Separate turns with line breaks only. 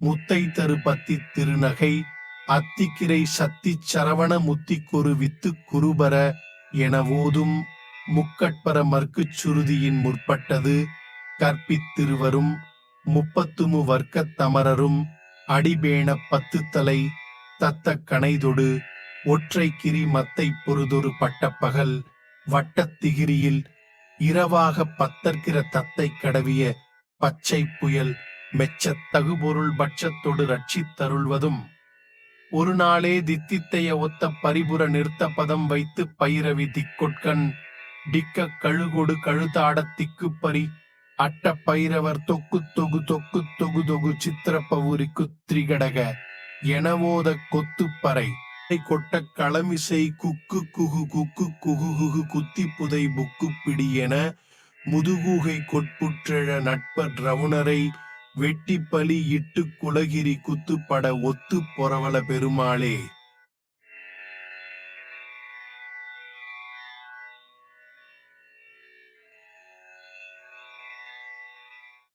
முத்தை தரு பத்தி திருநகை அத்திக்கிரை சத்தி சரவண முத்திக்குரு வித்து குருபர என ஓதும் முக்கட்பர மர்க்குச் சுருதியின் முற்பட்டது கற்பித்திருவரும் முப்பத்துமு வர்க்கத் தமரரும் அடிபேண பத்து தலை தத்த கணைதொடு ஒற்றை கிரி மத்தை பொருதொரு பட்டப்பகல் வட்டத்திகிரியில் இரவாக பத்தர்கிற தத்தை கடவிய பச்சை புயல் மெச்சத் தகுபொருள் பட்சத்தொடு ரட்சித்தருள்வதும் ஒரு நாளே தித்தித்தைய ஒத்த பரிபுர நிறுத்த பதம் வைத்து பைரவி திக்கொட்கண் டிக்க கழுகொடு கழுதாடத் திக்குப்பரி அட்ட பைரவர் தொக்கு தொகு தொக்கு தொகு தொகு சித்திரப்பவுரி குத்ரிகடக எனவோத கொத்துப்பறை கொட்ட களமிசை குக்கு குகு குக்கு குகு குகு குத்தி புதை புக்கு பிடி என முதுகூகை கொட்புற்றெழ நட்பர் ரவுணரை வெட்டி பலி இட்டு குலகிரி குத்துப்பட ஒத்து பொறவல பெருமாளே.